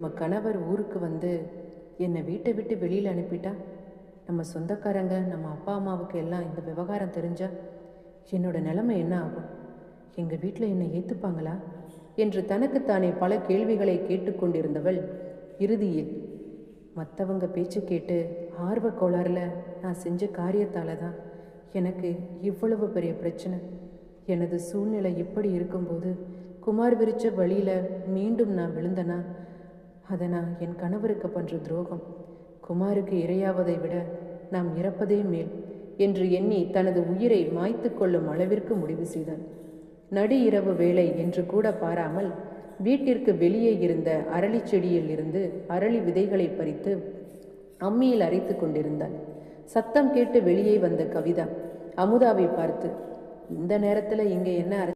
நம்ம கணவர் ஊருக்கு வந்து என்னை வீட்டை விட்டு வெளியில் அனுப்பிட்டா நம்ம சொந்தக்காரங்க நம்ம அப்பா அம்மாவுக்கு எல்லாம் இந்த விவகாரம் தெரிஞ்சால் என்னோட நிலைமை என்ன ஆகும்? எங்கள் வீட்டில் என்னை ஏற்றுப்பாங்களா என்று தனக்குத்தானே பல கேள்விகளை கேட்டுக்கொண்டிருந்தவள் இறுதியில் மற்றவங்க பேச்சு கேட்டு ஆர்வக் கோளாறில் நான் செஞ்ச காரியத்தால் தான் எனக்கு இவ்வளவு பெரிய பிரச்சனை. எனது சூழ்நிலை இப்படி இருக்கும்போது குமார் விரிச்ச வழியில் மீண்டும் நான் விழுந்தனா அதை நான் என் கணவருக்கு பண்ற துரோகம். குமாருக்கு இரையாவதை விட நாம் இறப்பதே மேல் என்று எண்ணி தனது உயிரை மாய்த்து கொள்ளும் அளவிற்கு முடிவு செய்தான். நடு இரவு வேளை என்று கூட பாராமல் வீட்டிற்கு வெளியே இருந்த அரளி செடியில் இருந்து அரளி விதைகளை பறித்து அம்மியில் அரைத்து கொண்டிருந்தாள். சத்தம் கேட்டு வெளியே வந்த கவிதா அமுதாவை பார்த்து இந்த நேரத்தில் இங்கே என்ன அரை